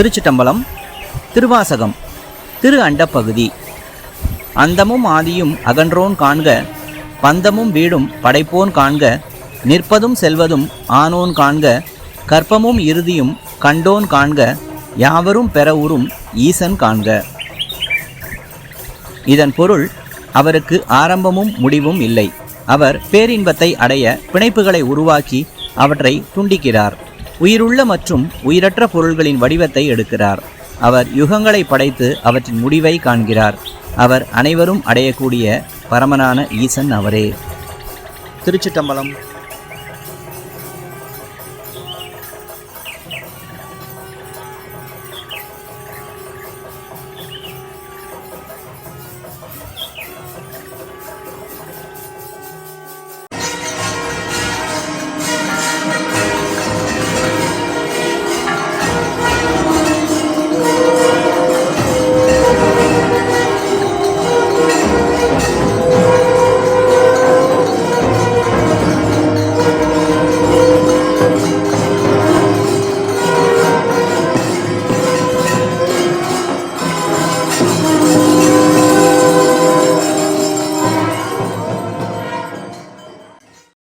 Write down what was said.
திருச்சிட்டம்பலம் திருவாசகம் திரு அண்டப்பகுதி. அந்தமும் ஆதியும் அகன்றோன் காண்க பந்தமும் வீடும் படைப்போன் காண்க நிற்பதும் செல்வதும் ஆனோன் காண்க கற்பமும் இறுதியும் கண்டோன் காண்க யாவரும் பெறவுறும் ஈசன் காண்க. இதன் பொருள் அவருக்கு ஆரம்பமும் முடிவும் இல்லை. அவர் பேரின்பத்தை அடைய பிணைப்புகளை உருவாக்கி அவற்றை துண்டிக்கிறார். உயிருள்ள மற்றும் உயிரற்ற பொருள்களின் வடிவத்தை எடுக்கிறார். அவர் யுகங்களை படைத்து அவற்றின் முடிவை காண்கிறார். அவர் அனைவரும் அடையக்கூடிய பரமனான ஈசன் அவரே. திருச்சிட்டம்பலம்